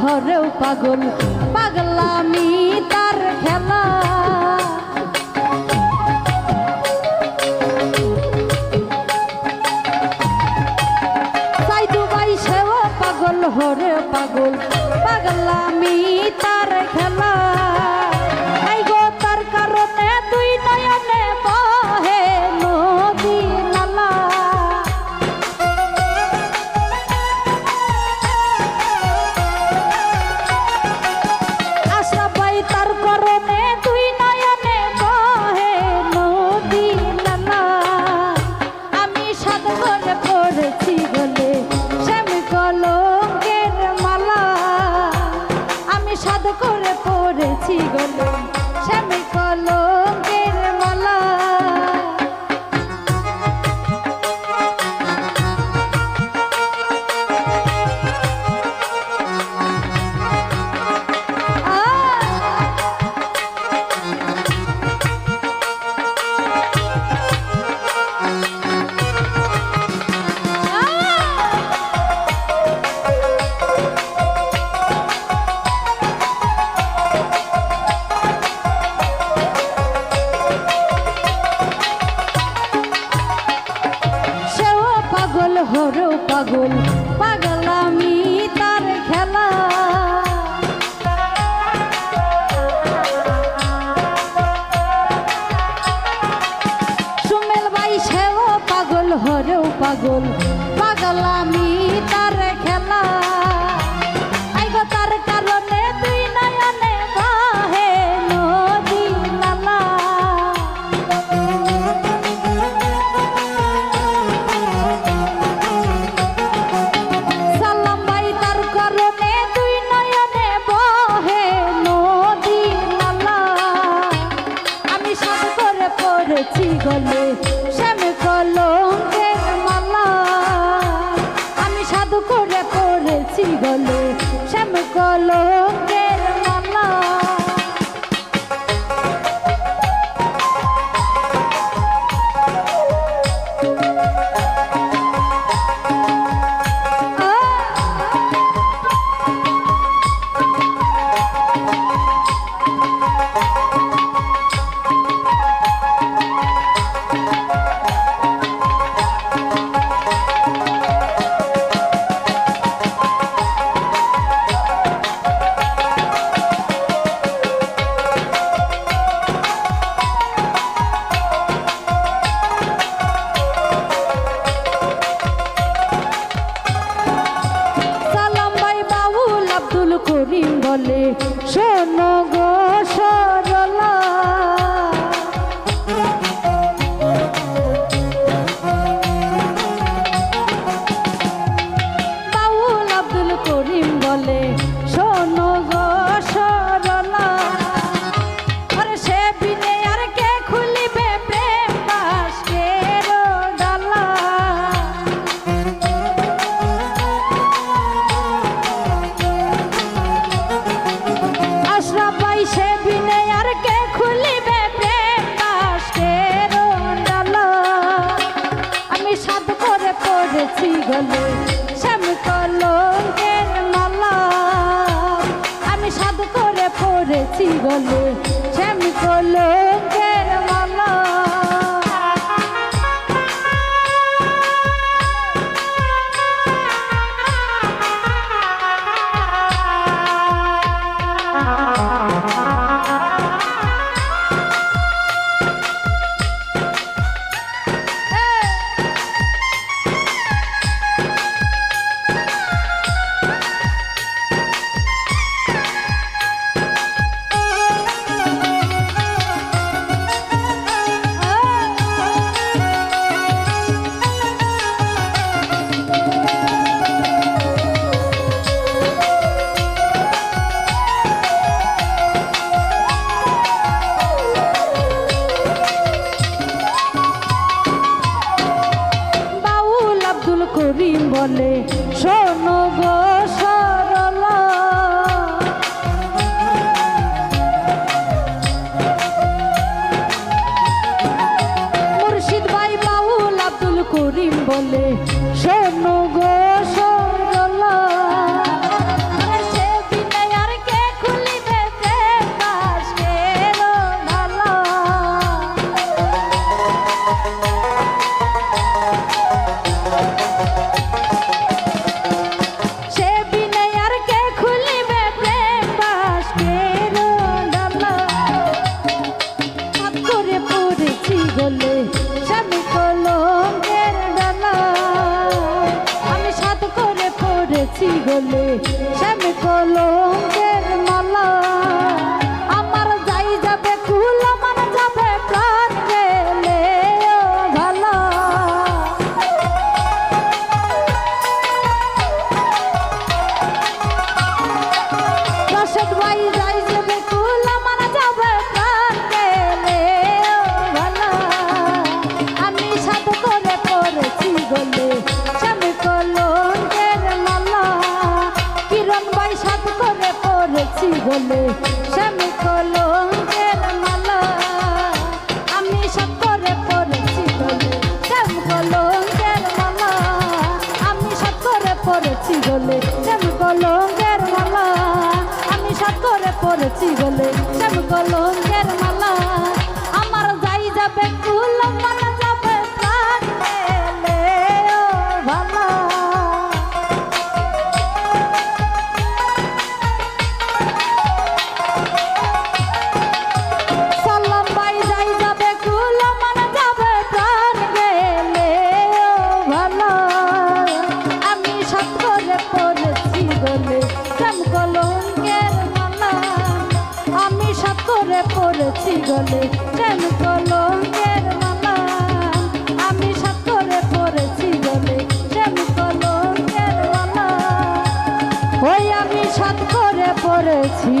হরেও পাগল পাগলামি তার খেলা। দুবাই সেও পাগল হরে পাগল পাগলামি তার খেলা। মোরেও পাগল পাগল আমি তার খেলা। সুমেল বাই সেও পাগল হরেও পাগল। কলহ গেলে শ্যাম কলঙ্কের মালা। আমি সাধু করে পড়েছি গলে শ্যাম কলঙ্ক শোনো গো গলে স্বামী কলঙ্কের মালা। আমি সাত করে পড়েছি বলে, শ্যাম কলঙ্কের মালা। আমি সাত পড়েছি গলে শ্যাম কলঙ্কের মালা। আমি সাত পড়েছি গলে গলে শ্যাম কলঙ্কের আমি সব করে পড়েছি গলে শ্যাম কলঙ্কের ওই আমি সাত করে পড়েছি